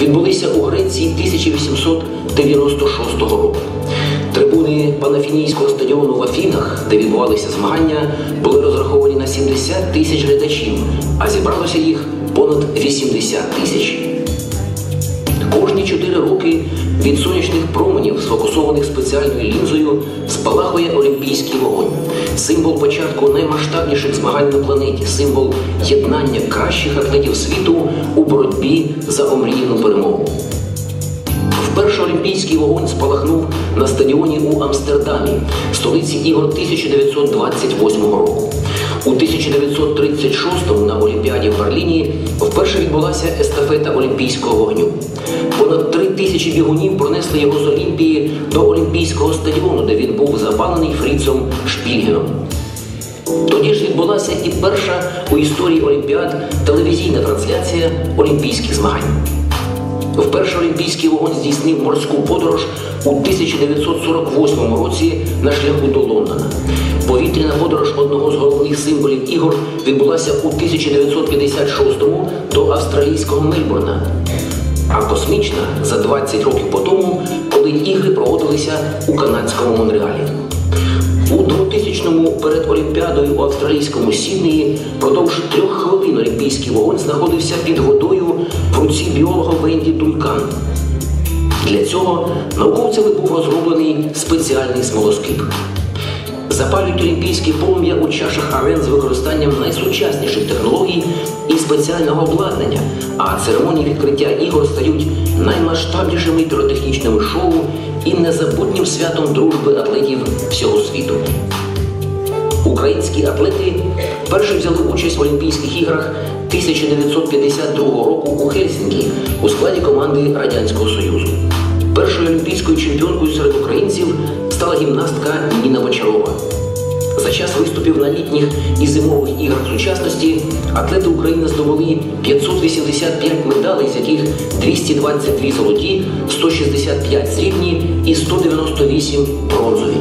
відбулися у Греції 1896 року. Трибуни панафінійського стадіону в Афінах, де відбувалися змагання, були розраховані на 70 тисяч глядачів, а зібралося їх понад 80 тисяч. Кожні чотири роки від сонячних променів, сфокусованих спеціальною лінзою, спалахує олімпійський вогонь, символ початку наймасштабніших змагань на планеті, символ єднання кращих атлетів світу у боротьбі за омріяну перемогу. Вперше олімпійський вогонь спалахнув на стадіоні у Амстердамі, столиці ігор 1928 року. У 1936-му на Олімпіаді в Берліні вперше відбулася естафета олімпійського вогню. Понад три тисячі бігунів пронесли його з Олімпії до Олімпійського стадіону, де він був запалений Фріцом Шпільгеном. Тоді ж відбулася і перша у історії Олімпіад телевізійна трансляція олімпійських змагань. Вперше олімпійський вогонь здійснив морську подорож у 1948 році на шляху до Лондона. Повітряна подорож одного з головних символів ігор відбулася у 1956-му до австралійського Мельбурна. А космічна за 20 років по тому, коли ігри проводилися у канадському Монреалі. У 2000-му перед Олімпіадою у австралійському Сіднеї продовж трьох хвилин олімпійський вогонь знаходився під водою в руці біолога Венді Дулькан. Для цього науковцями був розроблений спеціальний смолоскип. Запалюють олімпійське полум'я у чашах арен з використанням найсучасніших технологій і спеціального обладнання, а церемонії відкриття ігор стають наймасштабнішими піротехнічними шоу і незабутнім святом дружби атлетів всього світу. Українські атлети вперше взяли участь в Олімпійських іграх 1952 року у Хельсінкі у складі команди Радянського Союзу. Першою олімпійською чемпіонкою серед українців стала гімнастка Ніна Бочарова. За час виступів на літніх і зимових іграх сучасності атлети України здобули 585 медалей, з яких 222 золоті, 165 срібні і 198 бронзові.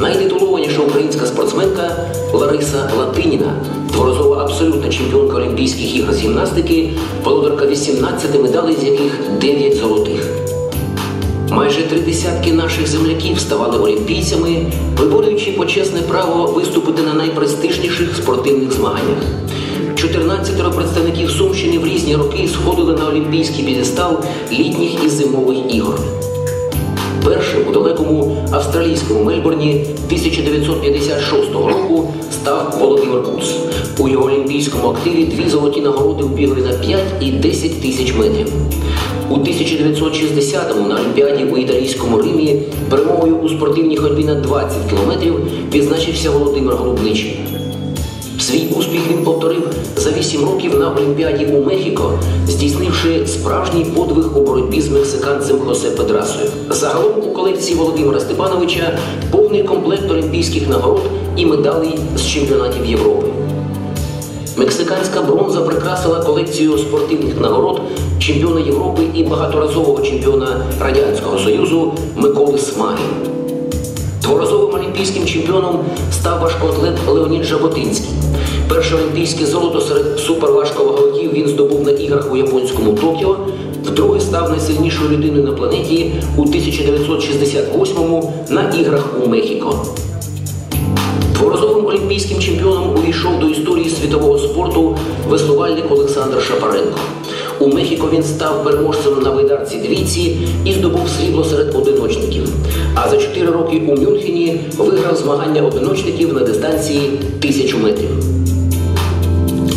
Найтитулованіша українська спортсменка Лариса Латиніна, дворазова абсолютна чемпіонка Олімпійських ігор з гімнастики, володарка 18 медалей, з яких 9 золотих. Майже три десятки наших земляків ставали олімпійцями, виборюючи почесне право виступити на найпрестижніших спортивних змаганнях. 14 представників Сумщини в різні роки сходили на олімпійський підестал літніх і зимових ігор. Першим у далекому австралійському Мельбурні 1956 року став Володимир Куц. У його олімпійському активі дві золоті нагороди у бігові на 5 і 10 тисяч метрів. У 1960-му на Олімпіаді у італійському Римі перемогою у спортивній ходьбі на 20 кілометрів відзначився Володимир Голубничий. Свій успіх він повторив за 8 років на Олімпіаді у Мехіко, здійснивши справжній подвиг у боротьбі з мексиканцем Хосе Педрасою. Загалом у колекції Володимира Степановича повний комплект олімпійських нагород і медалей з чемпіонатів Європи. Мексиканська бронза прикрасила колекцію спортивних нагород чемпіона Європи і багаторазового чемпіона Радянського Союзу Миколи Смаги. Дворазовим олімпійським чемпіоном став важкоатлет Леонід Жаботинський. Перше олімпійське золото серед суперважковаговиків він здобув на іграх у японському Токіо. Вдруге став найсильнішою людиною на планеті у 1968-му на іграх у Мехіко. Дворазовим олімпійським чемпіоном увійшов до історії світового спорту веслувальник Олександр Шапаренко. У Мехіко він став переможцем на байдарці двійці і здобув срібло серед одиночників. А за 4 роки у Мюнхені виграв змагання одиночників на дистанції тисячу метрів.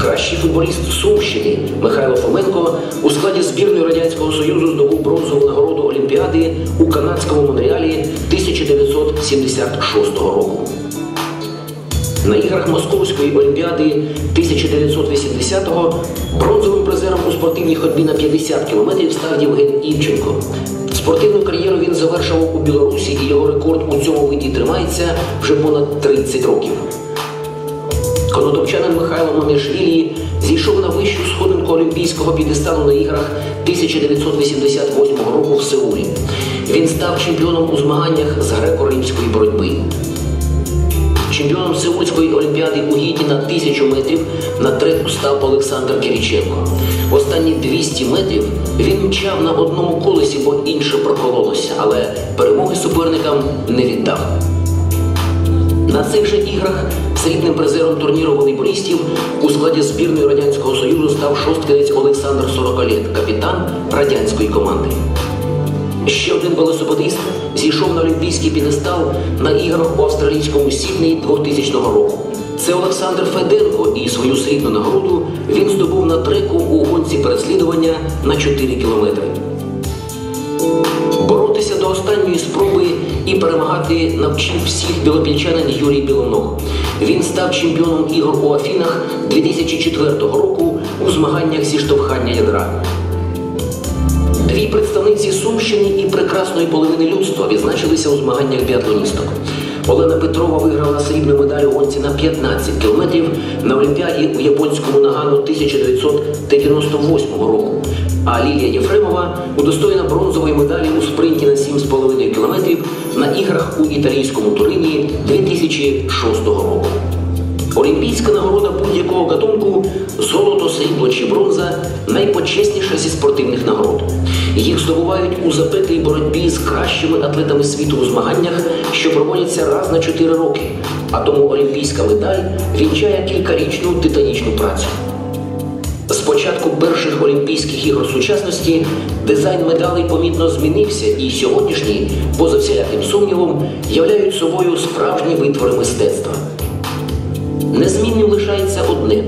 Кращий футболіст Сумщини Михайло Фоменко у складі збірної Радянського Союзу здобув бронзову нагороду Олімпіади у канадському Монреалі 1976 року. На іграх Московської олімпіади 1980-го бронзовим призером у спортивній ходьбі на 50 кілометрів став Євген Івченко. Спортивну кар'єру він завершував у Білорусі, і його рекорд у цьому виді тримається вже понад 30 років. Конотопчанин Михайло Мамішвілі зійшов на вищу сходинку олімпійського підестану на іграх 1988 року в Сеулі. Він став чемпіоном у змаганнях з греко-римської боротьби. Чемпіоном Сеульської олімпіади у гіді на тисячу метрів на треку став Олександр Кириченко. Останні 200 метрів він мчав на одному колесі, бо інше прокололося, але перемоги суперникам не віддав. На цих же іграх срібним призером турніру волейболістів у складі збірної Радянського Союзу став шосткинець Олександр Сорокалєт, капітан радянської команди. Ще один велосипедист зійшов на олімпійський підестал на іграх у австралійському Сіднеї 2000 року. Це Олександр Феденко і свою срібну нагороду він здобув на треку у гонці переслідування на 4 кілометри. Боротися до останньої спроби і перемагати навчив всіх білопільчанин Юрій Білоног. Він став чемпіоном ігор у Афінах 2004 року у змаганнях зі штовхання ядра. Представниці Сумщини і прекрасної половини людства відзначилися у змаганнях біатлоністок. Олена Петрова виграла срібну медаль у гонці на 15 кілометрів на Олімпіаді у японському Нагану 1998 року. А Лілія Єфремова удостоєна бронзової медалі у спринті на 7,5 кілометрів на іграх у італійському Турині 2006 року. Олімпійська нагорода будь-якого гатунку золото, срібло чи бронза найпочесніша зі спортивних нагород. Їх здобувають у запеклій боротьбі з кращими атлетами світу у змаганнях, що проводяться раз на 4 роки. А тому олімпійська медаль вінчає кількарічну титанічну працю. З початку перших Олімпійських ігор сучасності дизайн медалей помітно змінився, і сьогоднішні, поза всіляким сумнівом, являють собою справжні витвори мистецтва. Незмінним лишається одне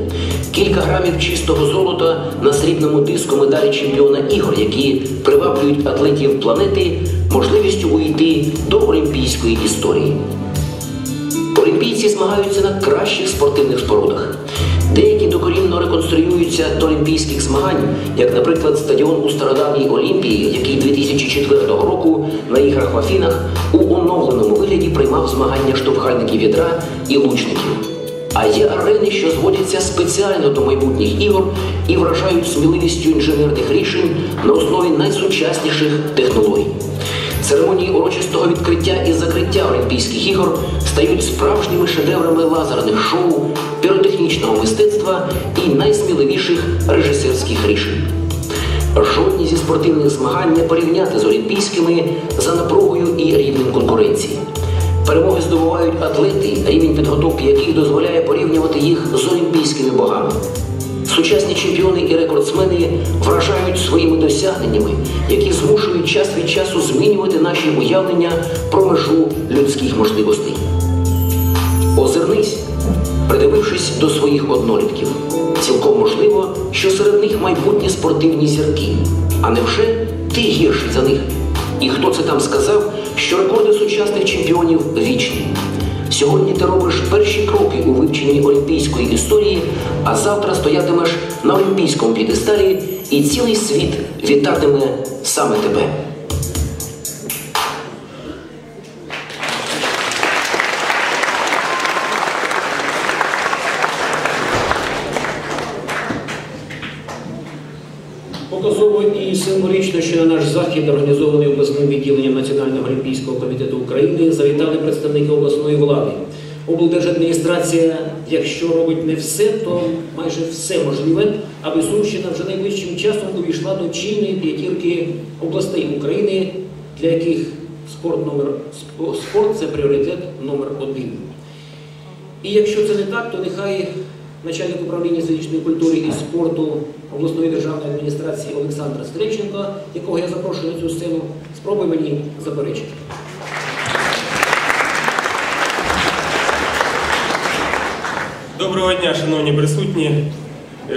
кілька грамів чистого золота на срібному диску медалі чемпіона ігор, які приваблюють атлетів планети можливістю увійти до олімпійської історії. Олімпійці змагаються на кращих спортивних спорудах. Деякі докорінно реконструюються до олімпійських змагань, як, наприклад, стадіон у стародавній Олімпії, який 2004 року на іграх в Афінах у оновленому вигляді приймав змагання штовхальників ядра і лучників. А є арени, що зводяться спеціально до майбутніх ігор і вражають сміливістю інженерних рішень на основі найсучасніших технологій. Церемонії урочистого відкриття і закриття Олімпійських ігор стають справжніми шедеврами лазерних шоу, піротехнічного мистецтва і найсміливіших режисерських рішень. Жодні зі спортивних змагань не порівняти з олімпійськими за напругою і рівнем конкуренції. Перемоги здобувають атлети, рівень підготовки яких дозволяє порівнювати їх з олімпійськими богами. Сучасні чемпіони і рекордсмени вражають своїми досягненнями, які змушують час від часу змінювати наші уявлення про межу людських можливостей. Озирнись, придивившись до своїх однолітків. Цілком можливо, що серед них майбутні спортивні зірки. А невже ти гірший за них? І хто це там сказав, що рекорди сучасних чемпіонів вічні? Сьогодні ти робиш перші кроки у вивченні олімпійської історії, а завтра стоятимеш на олімпійському п'єдесталі, і цілий світ вітатиме саме тебе. Показово і символічно, що на наш захід, Національного олімпійського комітету України, завітали представники обласної влади. Облдержадміністрація, якщо робить не все, то майже все можливе, аби Сумщина вже найближчим часом увійшла до чинної п'ятірки областей України, для яких спорт номер спорт це пріоритет номер один. І якщо це не так, то нехай начальник управління фізичної культури і спорту обласної державної адміністрації Олександр Стрельченко, якого я запрошую на цю сцену, спробує мені заперечити. Доброго дня, шановні присутні.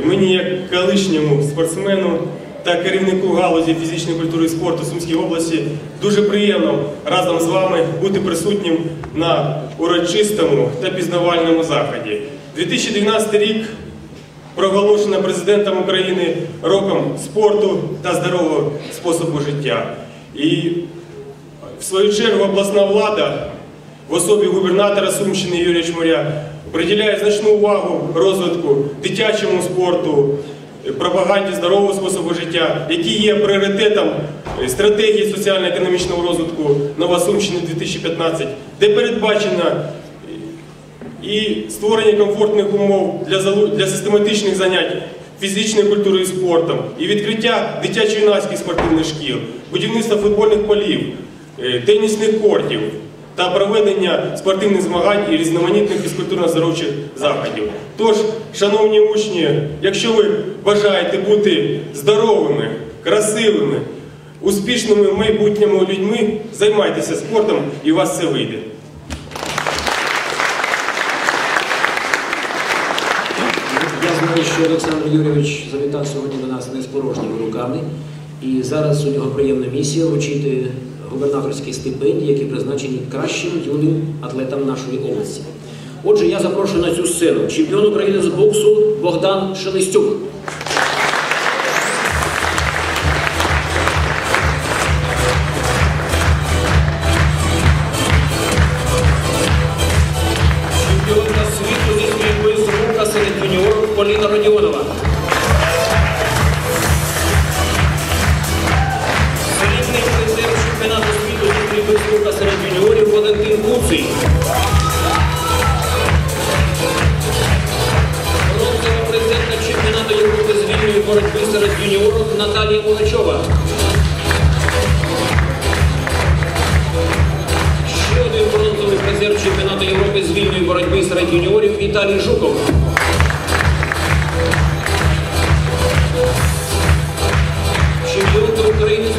Мені, як колишньому спортсмену та керівнику галузі фізичної культури і спорту Сумської області, дуже приємно разом з вами бути присутнім на урочистому та пізнавальному заході. 2012 рік проголошено президентом України роком спорту та здорового способу життя. І в свою чергу обласна влада в особі губернатора Сумщини Юрія Чмуря приділяє значну увагу розвитку дитячому спорту, пропаганді здорового способу життя, які є пріоритетом стратегії соціально-економічного розвитку Нова Сумщини 2015, де передбачено і створення комфортних умов для, систематичних занять фізичною культурою і спортом, і відкриття дитячо-юнацьких спортивних шкіл, будівництво футбольних полів, е, тенісних кортів та проведення спортивних змагань і різноманітних фізкультурно-здоровчих заходів. Тож, шановні учні, якщо ви бажаєте бути здоровими, красивими, успішними в майбутньому людьми, займайтеся спортом і у вас це вийде. Я що Олександр Юрійович завітав сьогодні до нас не з порожніми руками. І зараз у нього приємна місія вручити губернаторські стипендії, які призначені кращим юним атлетам нашої області. Отже, я запрошую на цю сцену чемпіон України з боксу Богдан Шелестюк. Поліна Родіонова. Срібний призер чемпіонату світу зі стрільби серед юніорів Валентин Куций. Бронзова призерка чемпіонату Європи з вільної боротьби серед юніорів Наталія Мулачова. Ще один бронзовий призер чемпіонату Європи з вільної боротьби серед юніорів Віталій Жуков. Чемпіонка України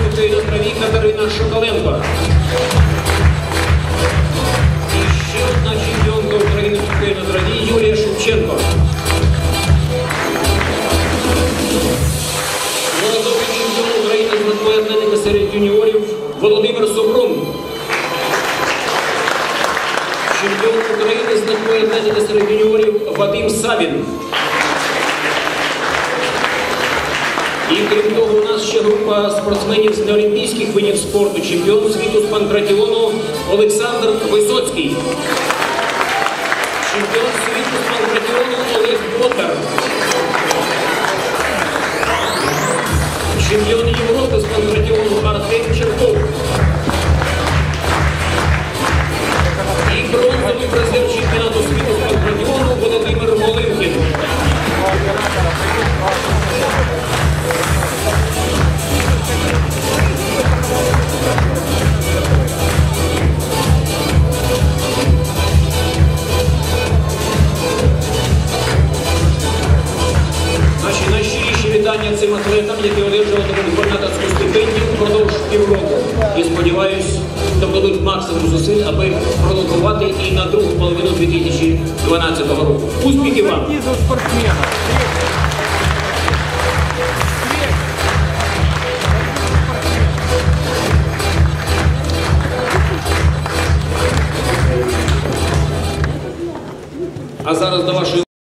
І крім того, у нас ще група спортсменів з неолімпійських видів спорту, чемпіон світу з панкратіону Олександр Висоцький. Чемпіон світу з панкратіону Олег Ботар. Чемпіон Європи з панкратіону Артем Черков. Губернаторську стипендію впродовж півроку. І сподіваюсь, докладуть максимум зусиль, аби пролокувати і на другу половину 2012 року. Успіхів вам!